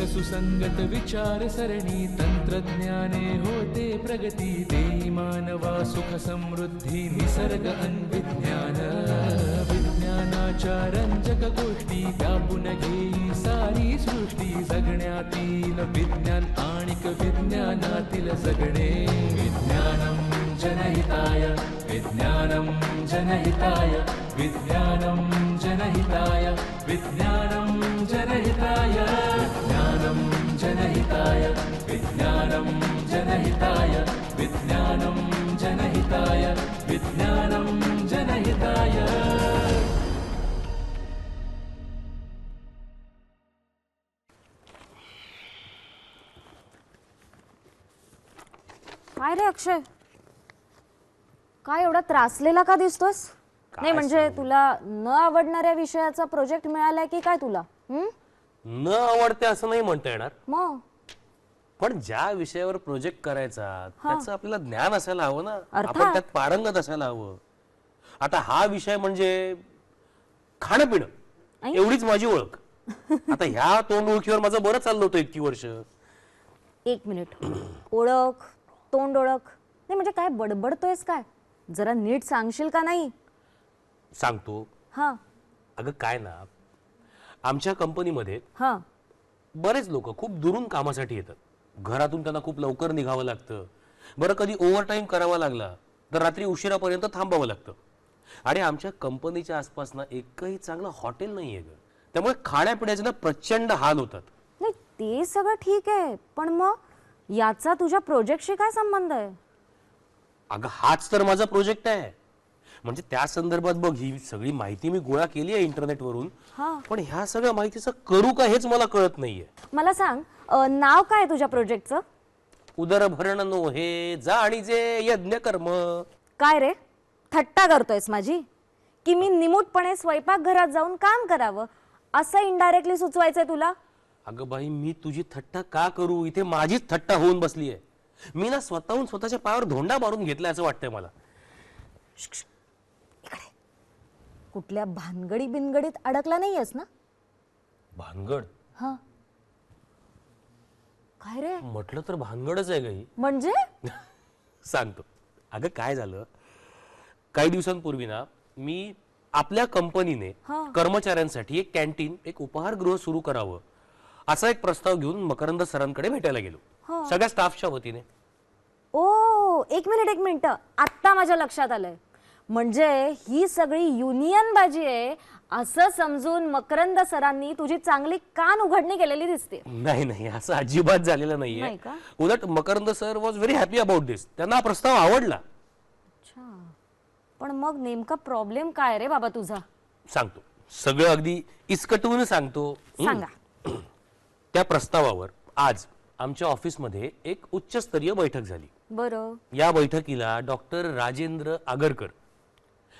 तर्क सुसंगत विचार सरणी तंत्रज्ञाने होते प्रगती देई मानवा सुख समृद्धी निसर्ग अन्विज्ञान. विज्ञानाच्या रंजक गोष्टी व्यापून घेई सारी सृष्टी विज्ञान आणिक विज्ञानातील जगणे. विज्ञानम जनहिताय विज्ञानम जनहिताय विज्ञानम जनहिताय विज्ञानम जनहिताय जनहिताय विज्ञानम जनहिताय विज्ञानम जनहिताय विज्ञानम जनहिताय. काय रे अक्षय? काय एवढा त्रासलेला का दिसतोस? नाही म्हणजे तुला न आवडणाऱ्या विषयाचा प्रोजेक्ट मिळालाय की काय तुला? हं? न आवडते असं नाही म्हणता येणार. मग? पण ज्या विषयावर प्रोजेक्ट करायचा त्याचं आपल्याला ज्ञान असायला हवं ना. आपण त्यात पारंगत असायला हवं. आता हा विषय म्हणजे खाणं पिणं. एवढीच माझी ओळख. आता ह्या तोंड ओळखीवर माझं बरं चाललं होतं इतकी वर्ष. एक मिनिट. ओळख तोंड ओळख. नाही म्हणजे काय बडबडतोयस काय? जरा नीट सांगशील का नाही? सांगतो. हा. अगं काय ना आमच्या कंपनीमध्ये हा. बरेच लोक खूप दुरून कामासाठी येतात. घरातून त्यांना खूप लवकर निघावं लागतं. बरं कधी ओव्हर टाईम करावा लागला तर रात्री उशिरापर्यंत थांबावं लागतं. आणि आमच्या कंपनीच्या आसपास ना एकही चांगलं हॉटेल नाही आहे ग. त्यामुळे खाण्यापिण्याचे ना प्रचंड हाल होतात. नाही ते सगळं ठीक आहे पण मग याचा तुझ्या प्रोजेक्टशी काय संबंध आहे? अगं हाच तर माझा प्रोजेक्ट आहे. म्हणजे त्या संदर्भात बघ ही सगळी माहिती मी गोळा केली आहे इंटरनेटवरून. हा. पण ह्या सगळ्या माहितीचं करू का हेच मला कळत नाहीये. मला सांग अ, नाव काय आहे तुझ्या प्रोजेक्टचं? उदरभरण नो हे जाणीजे यज्ञ कर्म. काय रे? थट्टा करतोयस माझी? की मी निमूटपणे स्वयंपाकघरात जाऊन काम करावं? असं इनडायरेक्टली सुचवायचंय तुला? अगं बाई मी तुझी थट्टा का करू? इथे माझीच थट्टा होऊन बसली आहे मी ना स्वतःहून स्वतःच्या पायावर धोंडा मारून घेतलाय असं वाटतंय मला. कुठल्या भानगडी बिनगडीत अडकला नाहीयेस ना? भानगड? हा. काय रे? म्हटलं तर भानगडच आहे गाई म्हणजे? सांगतो. अगं काय झालं? काही दिवसांपूर्वी ना मी आपल्या कंपनीने हा. कर्मचाऱ्यांसाठी एक कॅन्टीन एक उपहारगृह सुरू करावं असा एक प्रस्ताव घेऊन मकरंद सरांकडे भेटायला. गेलो. सगळ्या स्टाफच्या वतीने. ओ एक मिनिट एक मिनिट. आत्ता माझ्या लक्षात आलंय. म्हणजे ही सगळी युनियन बाजी आहे असं समजून मकरंद सरांनी तुझी चांगली कान उघडणी केलेली दिसते. नाही नाही असं अजिबात झालेलं नाहीये. नाही का? उलट Makarand sir was very happy about this त्यांना हा प्रस्ताव आवडला. अच्छा. पण मग नेमका प्रॉब्लेम काय रे बाबा तुझा? सांगतो. सगळं अगदी इस्कटवून सांगतो. हं? सांगा. त्या प्रस्तावावर आज आमच्या ऑफिसमध्ये एक उच्चस्तरीय बैठक झाली. बरं. या बैठकीला डॉक्टर राजेंद्र आगरकर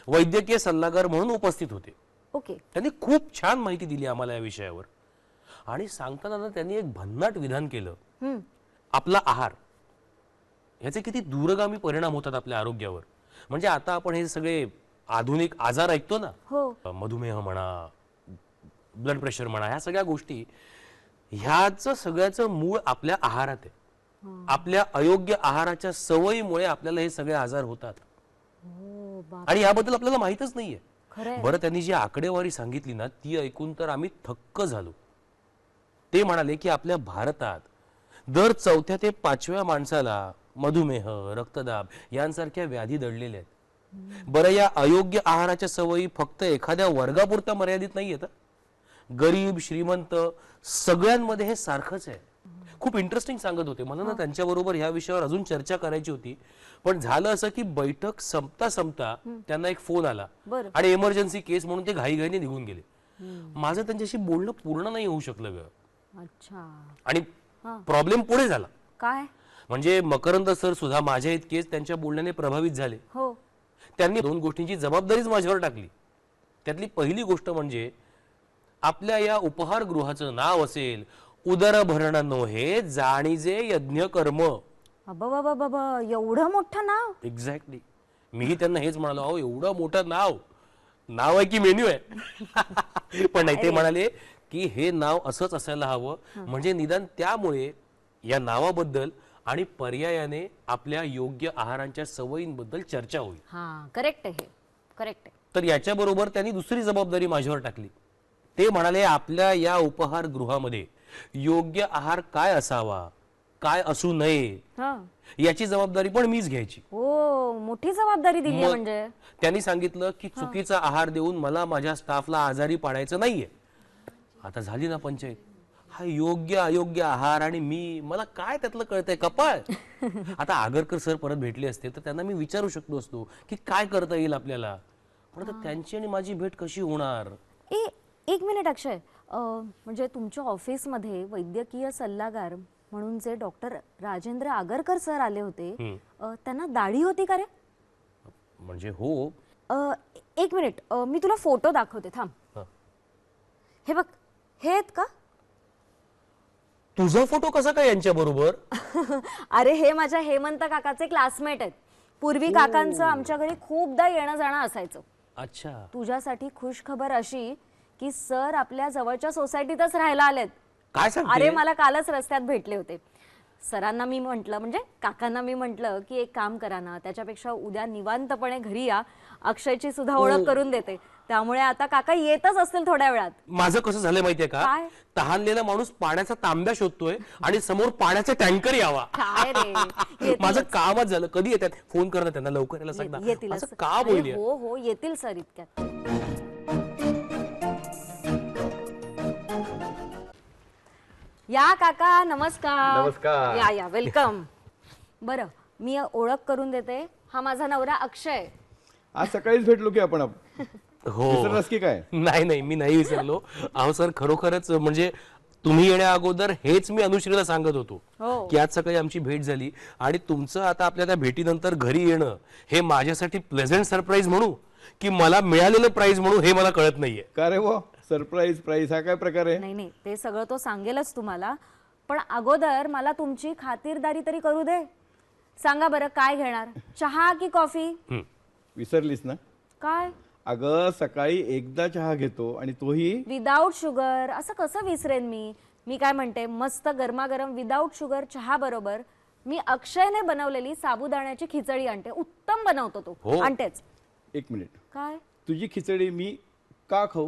वैद्यकीय सल्लागार म्हणून उपस्थित होते. ओके. त्यांनी खूप छान माहिती दिली आम्हाला या विषयावर. आणि सांगताना ना त्यांनी एक भन्नाट विधान केलं. आपला आहार. ह्याचे किती दूरगामी परिणाम होतात आपल्या आरोग्यावर. म्हणजे आता आपण हे सगळे आधुनिक आजार ऐकतो ना. हो. मधुमेह म्हणा ब्लड प्रेशर म्हणा ह्या सगळ्या गोष्टी ह्याचं सगळ्याचं मूळ आपल्या आहारात आहे. आपल्या अयोग्य आहाराच्या सवयीमुळे आपल्याला हे सगळे आजार होतात. आणि याबद्दल आपल्याला माहितच नाहीये. बरं त्यांनी जी आकडेवारी सांगितली ना ती ऐकून तर आम्ही थक्क झालो. ते म्हणाले की आपल्या भारतात दर चौथ्या ते पाचव्या माणसाला मधुमेह रक्तदाब यांसारख्या व्याधी दडलेल्या आहेत. बरं या अयोग्य आहाराच्या सवयी फक्त एखाद्या वर्गापुरता मर्यादित नाही आहेत गरीब श्रीमंत सगळ्यांमध्ये हे सारखंच आहे. खूप इंटरेस्टिंग सांगत होते. मला ना त्यांच्याबरोबर ह्या विषयावर अजून चर्चा करायची होती. पण झालं असं की बैठक संपता संपता त्यांना एक फोन आला. आणि इमर्जन्सी केस म्हणून ते घाईघाईने निघून गेले. माझं त्यांच्याशी बोलणं पूर्ण नाही होऊ शकलं ग. अच्छा. आणि प्रॉब्लेम पुढे झाला. काय? म्हणजे मकरंद सर सुद्धा माझ्या इतकेच त्यांच्या बोलण्याने प्रभावित झाले. हो. त्यांनी दोन गोष्टींची जबाबदारीच माझ्यावर टाकली. त्यातली पहिली गोष्ट म्हणजे आपल्या या उपहारगृहाचं नाव असेल उदरभरण नोहे जाणीजे यज्ञ कर्म एवढं मोठं नाव? एक्झॅक्टली मीही त्यांना हेच म्हणालो अहो एवढं मोठं नाव. नाव आहे की मेन्यू आहे? पण नाही ते म्हणाले की हे नाव असंच असायला हवं. म्हणजे निदान त्यामुळे या नावाबद्दल आणि पर्यायाने आपल्या योग्य आहारांच्या सवयींबद्दल चर्चा होईल. हा करेक्ट आहे करेक्ट आहे. तर याच्याबरोबर त्यांनी दुसरी जबाबदारी माझ्यावर टाकली. ते म्हणाले आपल्या या उपहार गृहामध्ये योग्य आहार काय असावा? काय असू नये? हा. याची जबाबदारी पण मीच घ्यायची. हो मोठी जबाबदारी दिली मग म्हणजे. त्यांनी सांगितलं की चुकीचा आहार देऊन मला माझ्या स्टाफला आजारी पाडायचं नाहीये. आता झाली ना पंचायत. हा योग्य अयोग्य आहार आणि मी मला काय त्यातलं कळतंय? कपाळ. आता आगरकर सर परत भेटले असते तर त्यांना मी विचारू शकलो असतो की काय करता येईल आपल्याला? पण आता त्यांची आणि माझी भेट कशी होणार? ए एक मिनिट अक्षय. म्हणजे तुमच्या ऑफिसमध्ये वैद्यकीय सल्लागार म्हणून जे डॉक्टर राजेंद्र आगरकर सर आले होते त्यांना दाढी होती का रे? म्हणजे हो. अं, एक मिनिट. अं, मी तुला फोटो दाखवते. थांब. हं. हे बघ. हे आहेत का? तुझा फोटो कसा काय यांच्या बरोबर? अरे हे माझ्या हेमंत काकाचे क्लासमेट आहेत. पूर्वी काकांचं आमच्या घरी खूपदा येणं जाणं असायचं. अच्छा. तुझ्यासाठी खुश खबर अशी की सर आपल्या जवळच्या सोसायटीतच राहायला आलेत. काय अरे मला कालच रस्त्यात भेटले होते. सरांना मी म्हंटल म्हणजे काकांना मी म्हंटल की एक काम करा ना त्याच्यापेक्षा उद्या निवांतपणे घरी या. अक्षयची सुद्धा ओळख करून देते. त्यामुळे आता काका येतच असतील थोड्या वेळात. माझं कसं झालंय माहितीये का? काय? तहानलेला माणूस पाण्याचा तांब्या शोधतोय आणि समोर पाण्याचा टँकर यावा. काय रे? येतील- माझं कामच झालं. कधी येतात? फोन करणार त्यांना लवकर यायला सांग ना. येतील माझं असं. काम अरे होईल हो हो येतील सर इतक्यात. या काका नमस्कार. नमस्कार. या या वेलकम बरं मी ओळख करून देते. हा माझा नवरा अक्षय. आज सकाळीच भेटलो की आपण आप- हो. विसरलास की काय? नाही नाही मी नाही विसरलो. अहो सर खरोखरच म्हणजे तुम्ही येण्या अगोदर हेच मी अनुश्रीला सांगत होतो हो. की आज सकाळी आमची भेट झाली आणि तुमचं आता आपल्या त्या भेटीनंतर घरी येणं हे माझ्यासाठी प्लेझेंट सरप्राईज म्हणू की मला मिळालेलं प्राईज म्हणू हे मला कळत नाहीये. का रे वो? सरप्राईज प्राईज हा काय प्रकार आहे? नाही नाही ते सगळं तो सांगेलच तुम्हाला. पण अगोदर मला तुमची खातिरदारी तरी करू दे. सांगा बरं काय घेणार? चहा की कॉफी? हं. विसरलीस ना? काय? अगं सकाळी एकदा चहा घेतो आणि तोही विदाऊट शुगर असं कसं विसरेन मी? मी काय म्हणते मस्त गरमागरम विदाऊट शुगर चहा बरोबर मी अक्षयने बनवलेली साबुदाण्याची खिचडी आणते. उत्तम बनवतो तो. हो. आणतेच. एक मिनिट. काय? तुझी खिचडी मी का खाऊ?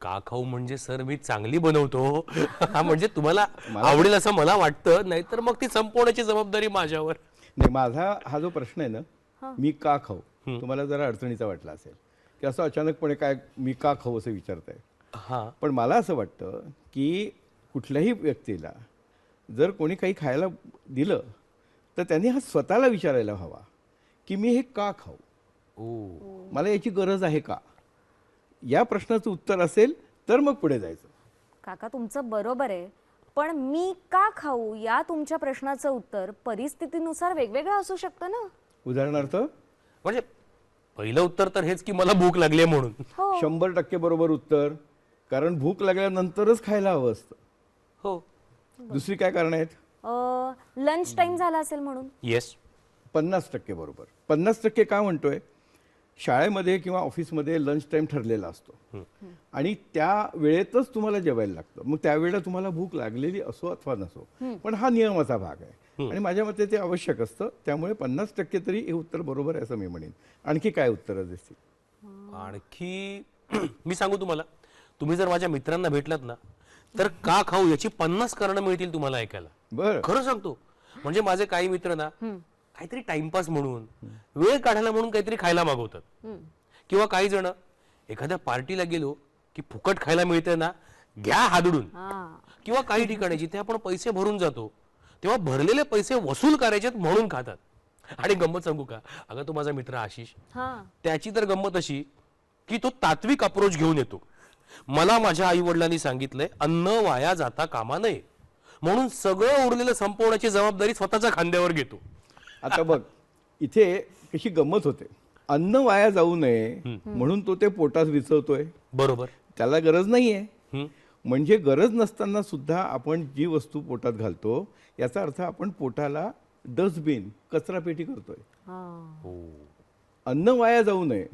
का खाऊ म्हणजे सर मी चांगली बनवतो. हा, म्हणजे तुम्हाला आवडेल असं मला वाटतं नाहीतर मग ती संपवण्याची जबाबदारी माझ्यावर. नाही माझा हा जो प्रश्न आहे ना मी का खाऊ? तुम्हाला जरा अडचणीचा वाटला असेल. की असं अचानकपणे काय मी का खाऊ? असं विचारताय. हा. पण मला असं वाटतं की कुठल्याही व्यक्तीला जर कोणी काही खायला दिलं तर त्यांनी हा स्वतःला विचारायला हवा की मी हे का खाऊ? ओ. मला याची गरज आहे का? या प्रश्नाचं उत्तर असेल तर मग पुढे जायचं. काका तुमचं बरोबर आहे. पण मी का खाऊ या तुमच्या प्रश्नाचं उत्तर परिस्थितीनुसार वेगवेगळं असू शकतं ना? उदाहरणार्थ? म्हणजे पहिलं उत्तर तर हेच की मला भूक लागली आहे म्हणून. हो. शंभर टक्के बरोबर उत्तर कारण भूक लागल्यानंतरच खायला हवं असतं. हो. दुसरी काय कारण आहेत? लंच टाइम झाला असेल म्हणून. येस पन्नास टक्के बरोबर. पन्नास टक्के का म्हणतोय? शाळेमध्ये किंवा ऑफिसमध्ये लंच टाईम ठरलेला असतो. आणि त्या वेळेतच तुम्हाला जेवायला लागतं. मग त्यावेळेला तुम्हाला भूक लागलेली असो अथवा नसो पण हा नियमाचा भाग आहे. आणि माझ्या मते ते आवश्यक असतं. त्यामुळे पन्नास टक्के तरी हे उत्तर बरोबर आहे असं मी म्हणेन. आणखी काय उत्तरं दिसतील आणखी मी सांगू तुम्हाला. तुम्ही जर माझ्या मित्रांना भेटलात ना तर का खाऊ याची पन्नास कारणं मिळतील तुम्हाला ऐकायला. बरं. खरं सांगतो. म्हणजे माझे काही मित्र ना काहीतरी टाइमपास म्हणून वेळ काढायला म्हणून काहीतरी खायला मागवतात. किंवा काही जण एखाद्या पार्टीला गेलो की फुकट खायला मिळतं ना घ्या हादडून. किंवा काही ठिकाणी जिथे आपण पैसे भरून जातो तेव्हा भरलेले पैसे वसूल करायचेत म्हणून खातात. आणि गंमत सांगू का? अगं तो माझा मित्र आशिष त्याची तर गंमत अशी की तो तात्विक अप्रोच घेऊन येतो. मला माझ्या आई वडिलांनी सांगितलंय अन्न वाया जाता कामा नये. म्हणून सगळं उरलेलं संपवण्याची जबाबदारी स्वतःच्या खांद्यावर घेतो. आता बघ इथे कशी गंमत होते. अन्न वाया जाऊ नये म्हणून तो ते पोटात विचवतोय बरोबर. त्याला गरज नाहीये. हं? म्हणजे गरज नसताना सुद्धा आपण जी वस्तू पोटात घालतो याचा अर्थ आपण पोटाला डस्टबिन कचरा पेटी करतोय. हा. हो. अन्न वाया जाऊ नये.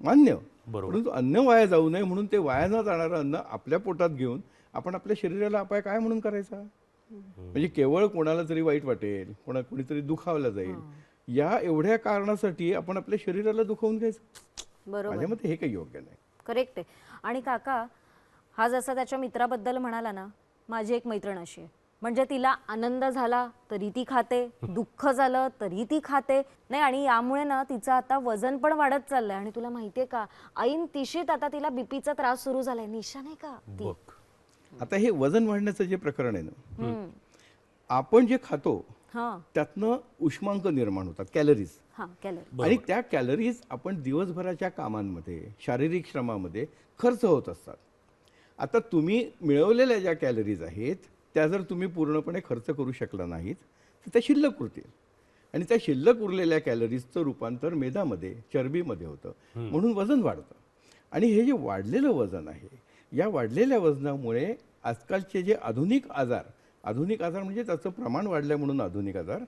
मान्य. बरोबर. परंतु अन्न वाया जाऊ नये म्हणून ते वाया न जाणारं अन्न आपल्या पोटात घेऊन आपण आपल्या शरीराला अपाय काय म्हणून करायचा? म्हणजे केवळ कोणाला तरी वाईट वाटेल कोणा कोणीतरी दुखावला जाईल या एवढ्या कारणासाठी आपण आपल्या शरीराला दुखवून घ्यायचं. बरोबर. माझ्या मते हे काही योग्य नाही. करेक्ट आहे. आणि काका हा जसा त्याच्या मित्राबद्दल म्हणाला ना माझी एक मैत्रीण अशी आहे. म्हणजे तिला आनंद झाला तरी ती खाते दुःख झालं तरी ती खाते. नाही आणि यामुळे ना तिचं आता वजन पण वाढत चाललंय. आणि तुला माहितीये का ऐन तिशीत आता तिला बीपीचा त्रास सुरू झालाय. निशा नाही का ती? आता हे वजन वाढण्याचं जे प्रकरण आहे ना. आपण जे खातो हा. त्यातनं उष्मांक निर्माण होतात कॅलरीज हा. आणि त्या कॅलरीज आपण दिवसभराच्या कामांमध्ये शारीरिक श्रमामध्ये खर्च होत असतात. आता तुम्ही मिळवलेल्या ज्या कॅलरीज आहेत त्या जर तुम्ही पूर्णपणे खर्च करू शकला नाहीत तर त्या शिल्लक उरतील. आणि त्या शिल्लक उरलेल्या कॅलरीजचं रूपांतर मेदामध्ये चरबीमध्ये होतं. म्हणून वजन वाढतं. आणि हे जे वाढलेलं वजन आहे या वाढलेल्या वजनामुळे आजकालचे जे आधुनिक आजार आधुनिक आजार म्हणजे त्याचं प्रमाण वाढलं म्हणून आधुनिक आजार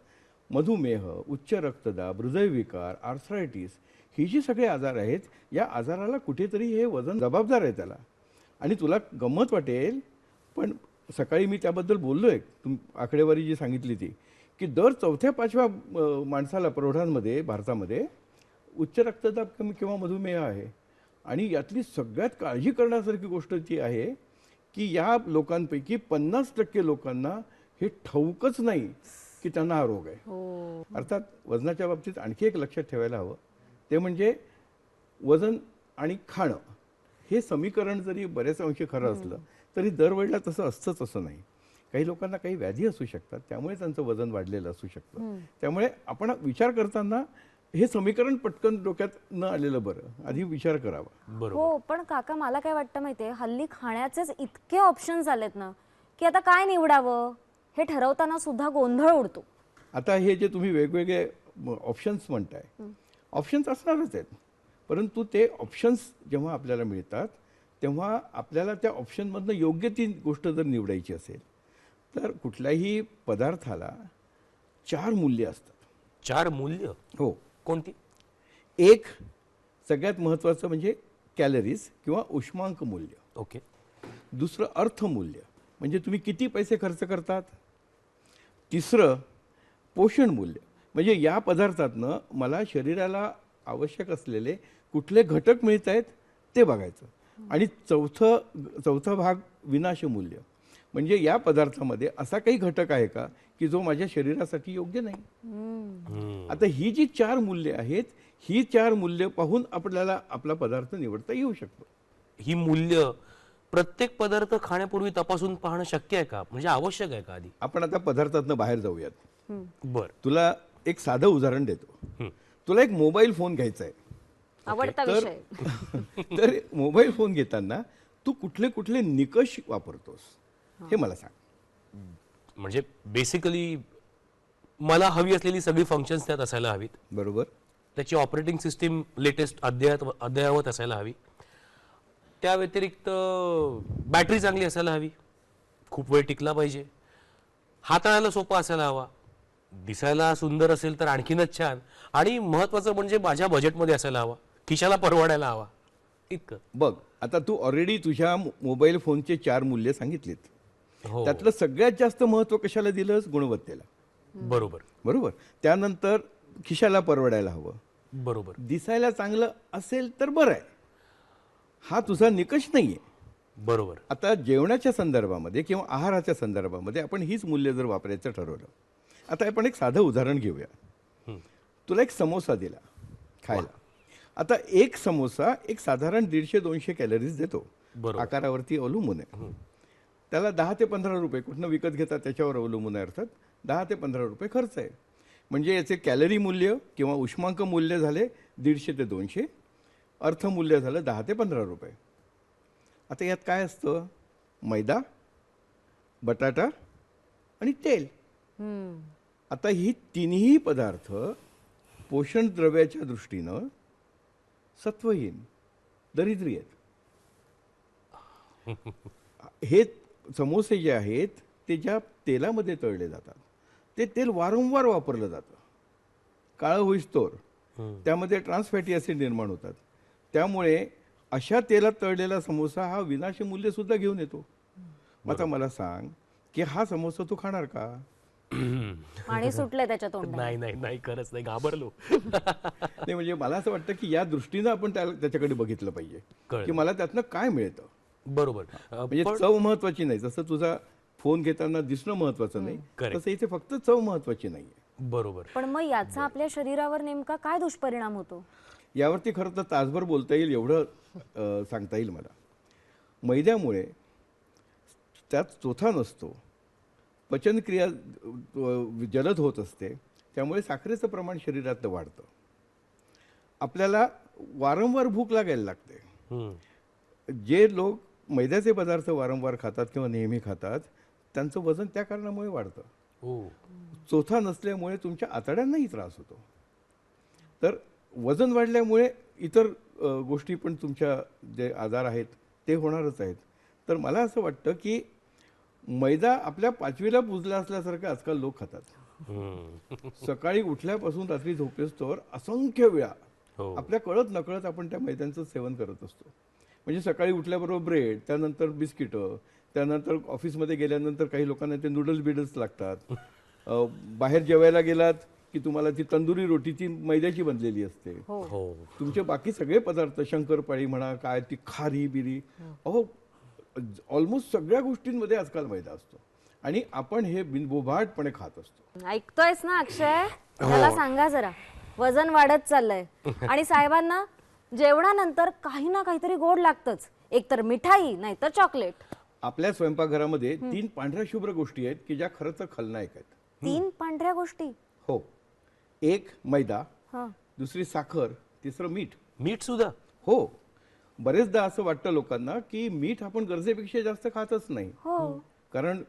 मधुमेह उच्च रक्तदाब हृदयविकार आर्थरायटिस ही जी सगळे आजार आहेत या आजाराला कुठेतरी हे वजन जबाबदार आहे त्याला. आणि तुला गंमत वाटेल पण सकाळी मी त्याबद्दल बोललो आहे तुम आकडेवारी जी सांगितली ती की दर चौथ्या पाचव्या माणसाला प्रौढांमध्ये भारतामध्ये उच्च रक्तदाब कमी किंवा मधुमेह आहे. आणि यातली सगळ्यात काळजी करण्यासारखी गोष्ट ती आहे की या लोकांपैकी पन्नास टक्के लोकांना हे ठाऊकच नाही की त्यांना हा रोग आहे. हो. अर्थात वजनाच्या बाबतीत आणखी एक लक्षात ठेवायला हवं. ते म्हणजे वजन आणि खाणं. हे समीकरण जरी बऱ्याच अंशी खरं असलं तरी दरवेळेला तसं असतंच असं नाही. काही लोकांना काही व्याधी असू शकतात त्यामुळे त्यांचं वजन वाढलेलं असू शकतं. त्यामुळे आपण विचार करताना हे समीकरण पटकन डोक्यात न आलेलं बरं. आधी विचार करावा. बरोबर. हो पण काका मला काय वाटतं माहितीये हल्ली खाण्याचेच इतके ऑप्शन्स आलेत ना की आता काय निवडावं? हे ठरवताना सुद्धा गोंधळ उडतो. आता हे जे तुम्ही वेगवेगळे ऑप्शन्स म्हणताय ऑप्शन्स असणारच आहेत. परंतु ते ऑप्शन्स जेव्हा आपल्याला मिळतात तेव्हा आपल्याला त्या ऑप्शनमधनं योग्य ती गोष्ट जर निवडायची असेल तर कुठल्याही पदार्थाला चार मूल्य असतात. चार मूल्य? हो. कोणती? एक सगळ्यात महत्त्वाचं म्हणजे कॅलरीज किंवा उष्मांक मूल्य. ओके. दुसरं अर्थमूल्य. म्हणजे तुम्ही किती पैसे खर्च करतात? तिसरं पोषण मूल्य. म्हणजे या पदार्थातनं मला शरीराला आवश्यक असलेले कुठले घटक मिळत आहेत ते बघायचं. आणि चौथं चौथा भाग विनाशमूल्य. म्हणजे या पदार्थामध्ये असा काही घटक आहे का की जो माझ्या शरीरासाठी योग्य नाही. आता ही जी चार मूल्य आहेत ही चार मूल्य पाहून आपल्याला आपला पदार्थ निवडता येऊ शकतो. ही मूल्य प्रत्येक पदार्थ खाण्यापूर्वी तपासून पाहणं शक्य आहे का? म्हणजे आवश्यक आहे का आधी? आपण आता पदार्थातनं बाहेर जाऊयात. बर. तुला एक साधं उदाहरण देतो. हं. तुला एक मोबाईल फोन घ्यायचा आहे. आवडता तर विषय. तर मोबाईल फोन घेताना तू कुठले कुठले निकष वापरतोस? हे मला सांग. म्हणजे बेसिकली मला हवी असलेली सगळी फंक्शन्स त्यात असायला हवीत. बरोबर. त्याची ऑपरेटिंग सिस्टीम लेटेस्ट अद्ययावत अद्ययावत असायला हवी. त्या व्यतिरिक्त बॅटरी चांगली असायला हवी. खूप वेळ टिकला पाहिजे. हाताळायला सोपा असायला हवा. दिसायला सुंदर असेल तर आणखीनच छान. आणि महत्वाचं म्हणजे माझ्या बजेटमध्ये असायला हवा. खिशाला परवडायला हवा. इतकं. बघ आता तू ऑलरेडी तुझ्या मोबाईल फोनचे चार मूल्य सांगितलीत. हो. त्यातलं सगळ्यात जास्त महत्त्व कशाला दिलंस गुणवत्तेला. बरोबर. बरोबर? त्यानंतर खिशाला परवडायला हवं. बरोबर. दिसायला चांगलं असेल तर बरं आहे. हा तुझा निकष नाही आहे बरोबर. आता जेवणाच्या संदर्भामध्ये किंवा आहाराच्या संदर्भामध्ये आपण हीच मूल्य जर वापरायचं ठरवलं आता आपण एक साधं उदाहरण घेऊया. तुला एक समोसा दिला खायला. आता एक समोसा एक साधारण दीडशे दोनशे कॅलरीज देतो. आकारावरती अवलंबून आहे त्याला दहा ते पंधरा रुपये कुठनं विकत घेतात त्याच्यावर अवलंबून आहे अर्थात दहा ते पंधरा रुपये खर्च आहे. म्हणजे याचे कॅलरी मूल्य किंवा उष्मांक मूल्य झाले दीडशे ते दोनशे अर्थमूल्य झालं दहा ते पंधरा रुपये. आता यात काय असतं? मैदा बटाटा आणि तेल. आता ही तिन्ही पदार्थ पोषण द्रव्याच्या दृष्टीनं सत्वहीन दरिद्री आहेत. हे समोसे जे आहेत ते ज्या तेलामध्ये तळले जातात. ते तेल वारंवार वापरलं जातं. काळं होईस्तोर त्यामध्ये ट्रान्स फॅटी ॲसिड निर्माण होतात. त्यामुळे अशा तेलात तळलेला समोसा हा विनाश मूल्य सुद्धा घेऊन येतो. आता मला सांग की हा समोसा तू खाणार का? पाणी सुटलंय त्याच्या तोंडात. नाही नाही नाही खरंच नाही. घाबरलो. नाही म्हणजे मला असं वाटतं की या दृष्टीनं आपण त्याला त्याच्याकडे बघितलं पाहिजे. की मला त्यातनं काय मिळतं? बरोबर. म्हणजे चव महत्वाची नाही. जसं तुझा फोन घेताना दिसणं महत्वाचं नाही. तसं इथे फक्त चव महत्वाची नाहीये. बरोबर. पण मग याचा आपल्या शरीरावर नेमका काय दुष्परिणाम होतो? यावरती खरं तर तासभर बोलता येईल एवढं सांगता येईल मला. मैद्यामुळे त्यात चोथा नसतो. पचनक्रिया जलद होत असते. त्यामुळे साखरेचं प्रमाण शरीरात वाढतं. आपल्याला वारंवार भूक लागायला लागते. जे लोक मैद्याचे पदार्थ वारंवार खातात किंवा नेहमी खातात त्यांचं वजन त्या कारणामुळे वाढतं. ओ चोथा नसल्यामुळे तुमच्या आतड्यांनाही त्रास होतो. तर वजन वाढल्यामुळे इतर गोष्टी पण तुमच्या जे आजार आहेत ते होणारच आहेत. तर मला असं वाटतं की मैदा आपल्या पाचवीला पुजला असल्यासारखं आजकाल लोक खातात. सकाळी उठल्यापासून रात्री झोपेस्तोवर असंख्य वेळा हो. आपल्या कळत नकळत आपण त्या मैद्यांचं सेवन करत असतो. म्हणजे सकाळी उठल्याबरोबर ब्रेड त्यानंतर बिस्किटं त्यानंतर ऑफिसमध्ये गेल्यानंतर काही लोकांना ते नूडल्स बिडल्स लागतात. बाहेर जेवायला गेलात की तुम्हाला ती तंदुरी रोटी ती मैद्याची बनलेली असते. हो. हो. तुमचे बाकी सगळे पदार्थ शंकरपाळी म्हणा काय ती खारी बिरी अहो ऑलमोस्ट सगळ्या गोष्टींमध्ये आजकाल मैदा असतो. आणि आपण हे बिनबोभाटपणे खात असतो. ऐकतोयस ना अक्षय? त्याला सांगा जरा. वजन वाढत चाललंय. आणि साहेबांना जेवणानंतर काही ना काहीतरी गोड लागतच. एकतर मिठाई नाहीतर चॉकलेट. आपल्या स्वयंपाकघरामध्ये तीन पांढऱ्या शुभ्र गोष्टी आहेत की ज्या खरं तर खलनायक आहेत. तीन पांढऱ्या गोष्टी? हो. एक मैदा हा. दुसरी साखर तिसरं मीठ. मीठ सुद्धा? हो. बरेचदा असं वाटतं लोकांना की मीठ आपण गरजेपेक्षा जास्त खातच नाही. हो. कारण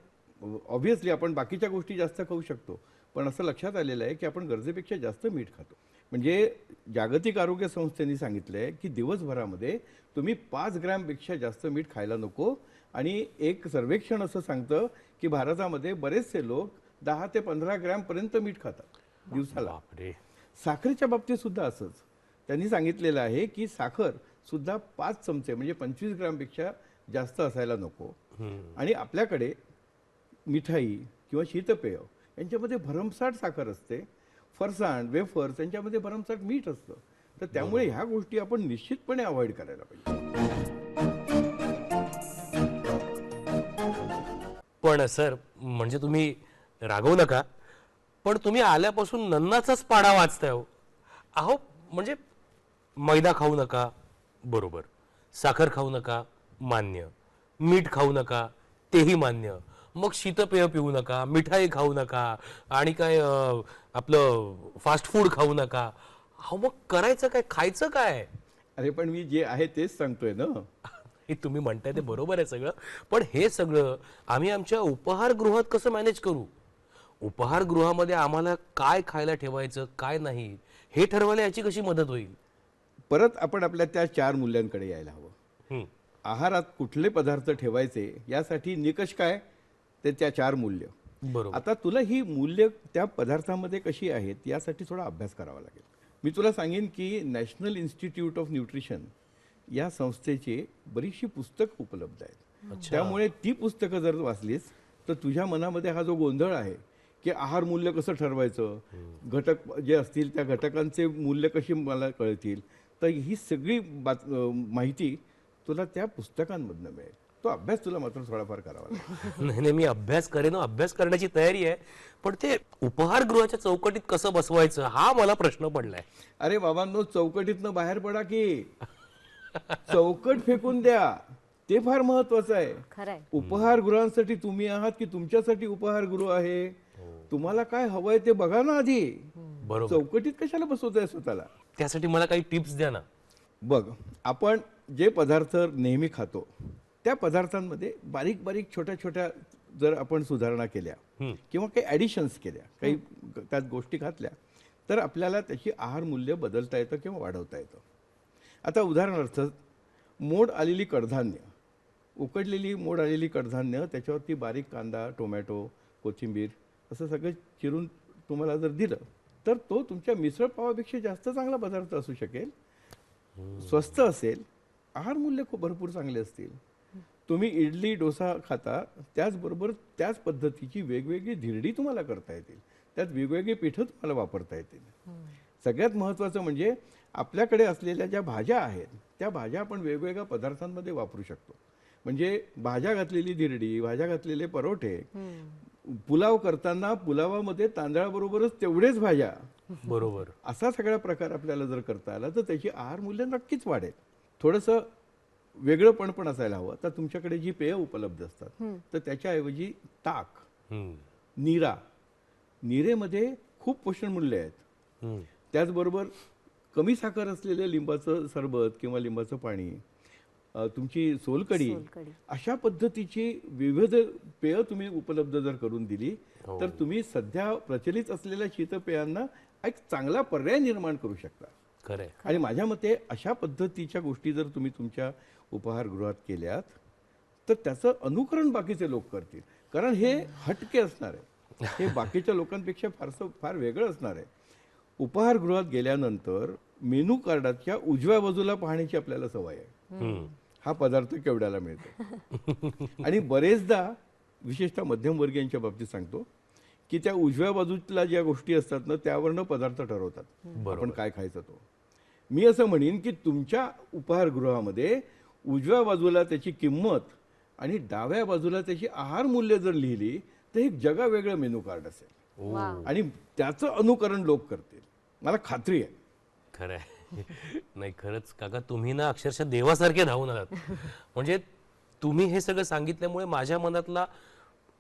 ऑब्व्हियसली आपण बाकीच्या गोष्टी जास्त खाऊ शकतो. पण असं लक्षात आलेलं आहे की आपण गरजेपेक्षा जास्त मीठ खातो. म्हणजे जागतिक आरोग्य संस्थेने सांगितलं आहे की दिवसभरामध्ये तुम्ही पाच ग्रॅमपेक्षा जास्त मीठ खायला नको. आणि एक सर्वेक्षण असं सांगतं की भारतामध्ये बरेचसे लोक दहा ते पंधरा ग्रॅमपर्यंत मीठ खातात दिवसाला. साखरेच्या बाबतीत सुद्धा असंच. त्यांनी सांगितलेलं आहे की साखर सुद्धा पाच चमचे म्हणजे पंचवीस ग्रामपेक्षा जास्त असायला नको. आणि आपल्याकडे मिठाई किंवा शीतपेय यांच्यामध्ये भरमसाठ साखर असते. फरसाण वेफर्स यांच्यामध्ये भरमसाठ मीठ असतं. तर त्यामुळे ह्या गोष्टी आपण निश्चितपणे अवॉइड करायला पाहिजे. पण सर म्हणजे तुम्ही रागवू नका. पण तुम्ही आल्यापासून नन्नाचाच पाडा वाचताय हो अहो म्हणजे मैदा खाऊ नका बरोबर. साखर खाऊ नका मान्य. मीठ खाऊ नका तेही मान्य. मग शीतपेय पिऊ नका मिठाई खाऊ नका आणि काय आपलं फास्ट फूड खाऊ नका. अहो मग करायचं काय खायचं काय? अरे पण मी जे आहे तेच सांगतोय ना. हे तुम्ही म्हणताय ते बरोबर आहे सगळं. पण हे सगळं आम्ही आमच्या उपहारगृहात कसं मॅनेज करू? उपहारगृहामध्ये आम्हाला काय खायला ठेवायचं काय नाही हे ठरवायला याची कशी मदत होईल? परत आपण आपल्या त्या चार मूल्यांकडे यायला हवं. आहारात कुठले पदार्थ ठेवायचे यासाठी निकष काय? ते त्या चार मूल्य. बरोबर. आता तुला ही मूल्य त्या पदार्थामध्ये कशी आहेत यासाठी थोडा अभ्यास करावा लागेल. मी तुला सांगेन की नॅशनल इन्स्टिट्यूट ऑफ न्यूट्रिशन या संस्थेची बरीचशी पुस्तक उपलब्ध आहेत. त्यामुळे ती पुस्तकं जर वाचलीस तर तुझ्या मनामध्ये हा जो गोंधळ आहे की आहार मूल्य कसं ठरवायचं घटक जे असतील त्या घटकांचे मूल्य कशी मला कळतील तर ही सगळी बात माहिती तुला त्या पुस्तकांमधनं मिळेल. तो अभ्यास तुला मात्र थोडाफार करावा लागेल. नाही नाही, मी अभ्यास करेन हो, अभ्यास करण्याची तयारी आहे पण ते उपहारगृहाच्या चौकटीत कसं बसवायचं हा मला प्रश्न पडलाय. अरे बाबांनो चौकटीतनं बाहेर पडा की. चौकट फेकून द्या. ते फार महत्वाचं आहे. खरंय उपहारगृहांसाठी तुम्ही आहात की तुमच्यासाठी उपहारगृह आहे? तुम्हाला काय हवंय ते बघा ना आधी. बरोबर. चौकटीत कशाला बसवताय स्वतःला? त्यासाठी मला काही टिप्स द्या ना. बघ आपण जे पदार्थ नेहमी खातो त्या पदार्थांमध्ये बारीक बारीक छोट्या छोट्या जर आपण सुधारणा केल्या. किंवा काही ॲडिशन्स केल्या काही त्यात गोष्टी घातल्या तर आपल्याला त्याची आहार मूल्य बदलता येतं किंवा वाढवता येतं. आता उदाहरणार्थ मोड आलेली कडधान्य उकडलेली मोड आलेली कडधान्य त्याच्यावरती बारीक कांदा टोमॅटो कोथिंबीर असं सगळं चिरून तुम्हाला जर दिलं तर तो तुमच्या मिसळ पावापेक्षा जास्त चांगला पदार्थ असू शकेल. स्वस्त असेल आहार मूल्य खूप भरपूर चांगले असतील. तुम्ही इडली डोसा खाता त्याचबरोबर त्याच पद्धतीची वेगवेगळी धिरडी तुम्हाला करता येतील. त्यात वेगवेगळी पिठं तुम्हाला वापरता येतील. सगळ्यात महत्त्वाचं म्हणजे आपल्याकडे असलेल्या ज्या भाज्या आहेत त्या भाज्या आपण वेगवेगळ्या पदार्थांमध्ये वापरू शकतो. म्हणजे भाज्या घातलेली धिरडी भाज्या घातलेले परोठे पुलाव करताना पुलावामध्ये तांदळाबरोबरच तेवढेच भाज्या. बरोबर. असा सगळा प्रकार आपल्याला जर करता आला तर त्याची आहार मूल्य नक्कीच वाढेल. थोडंसं वेगळंपण पण असायला हवं तर तुमच्याकडे जी पेय उपलब्ध असतात तर त्याच्याऐवजी ताक. नीरा नीरेमध्ये खूप पोषण मूल्य आहेत. त्याचबरोबर कमी साखर असलेलं लिंबाचं सरबत किंवा लिंबाचं पाणी तुमची सोलकडी सोलकढी. अशा पद्धतीची विविध पेय तुम्ही उपलब्ध जर करून दिली हो. तर तुम्ही सध्या प्रचलित असलेल्या शीतपेयांना एक चांगला पर्याय निर्माण करू शकता खरंय आणि माझ्या मते अशा पद्धतीच्या गोष्टी जर तुम्ही तुमच्या उपहारगृहात केल्यात तर त्याचं अनुकरण बाकीचे लोक करतील. कारण हे हटके असणार आहे. हे बाकीच्या लोकांपेक्षा फारसं फार वेगळं असणार आहे. उपहारगृहात गेल्यानंतर मेनू कार्डाच्या उजव्या बाजूला पाहण्याची आपल्याला सवय आहे. हा पदार्थ केवढ्याला मिळतो? आणि बरेचदा विशेषतः मध्यमवर्गीयांच्या बाबतीत सांगतो की त्या उजव्या बाजूला ज्या गोष्टी असतात ना त्यावरनं पदार्थ ठरवतात. आपण काय खायचं तो? मी असं म्हणेन की तुमच्या उपहारगृहामध्ये उजव्या बाजूला त्याची किंमत आणि डाव्या बाजूला त्याची आहार मूल्य जर लिहिली तर एक जगावेगळं मेनू कार्ड असेल. आणि त्याचं अनुकरण लोक करतील. मला खात्री आहे. खरंय नाही खरंच काका तुम्ही ना अक्षरशः देवासारखे धावून आलात. म्हणजे तुम्ही हे सगळं सांगितल्यामुळे माझ्या मनातला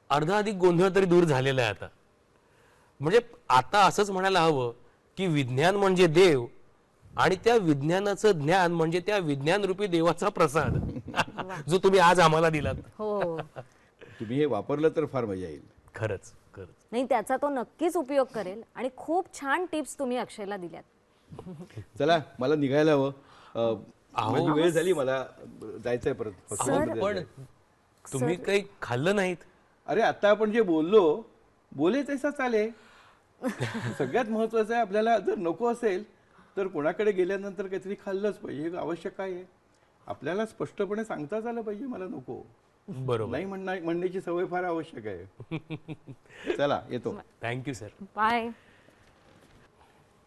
अर्धा अधिक गोंधळ तरी दूर झालेला आहे आता. म्हणजे आता असंच म्हणायला हवं की विज्ञान म्हणजे देव आणि त्या विज्ञानाचं ज्ञान म्हणजे त्या विज्ञान रूपी देवाचा प्रसाद जो तुम्ही आज आम्हाला दिलात. हो. तुम्ही हे वापरलं तर फार मजा येईल. खरंच खरंच. नाही त्याचा तो नक्कीच उपयोग करेल आणि खूप छान टिप्स तुम्ही अक्षयला दिल्यात. चला मला निघायला हवं. माझी वेळ झाली मला जायचंय परत. पण. तुम्ही काही खाल्लं नाहीत? अरे आता आपण जे बोललो बोले तसा चाले सगळ्यात महत्वाचं आहे आपल्याला जर नको असेल तर कोणाकडे गेल्यानंतर काहीतरी खाल्लंच पाहिजे हे आवश्यक काय आहे. आपल्याला स्पष्टपणे सांगताच आलं पाहिजे मला नको. बरोबर. नाही म्हणणं म्हणण्याची सवय फार आवश्यक आहे. चला येतो. थँक्यू सर बाय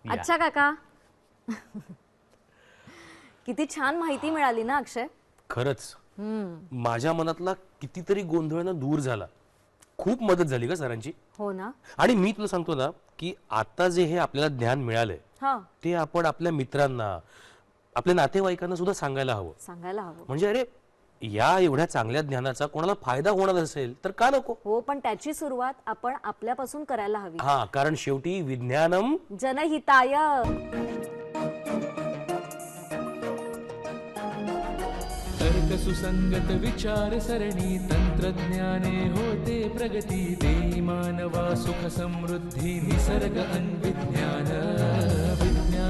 अच्छा काका. किती छान माहिती मिळाली ना अक्षय? खरंच. माझ्या मनातला कितीतरी गोंधळानं दूर झाला. खूप मदत झाली का सरांची? हो ना. आणि मी तुला सांगतो ना की आता जे हे आपल्याला ज्ञान मिळालंय हा. ते आपण आपल्या मित्रांना आपल्या नातेवाईकांना सुद्धा सांगायला हवं. सांगायला हवं. म्हणजे अरे या एवढ्या चांगल्या ज्ञानाचा कोणाला फायदा होणार असेल तर का नको? हो पण त्याची सुरुवात आपण आपल्यापासून करायला हवी. हा कारण शेवटी विज्ञानम जनहिताय. तर्क सुसंगत विचार सरणी तंत्रज्ञाने होते प्रगती देई मानवा सुख समृद्धी निसर्ग अन्विज्ञान.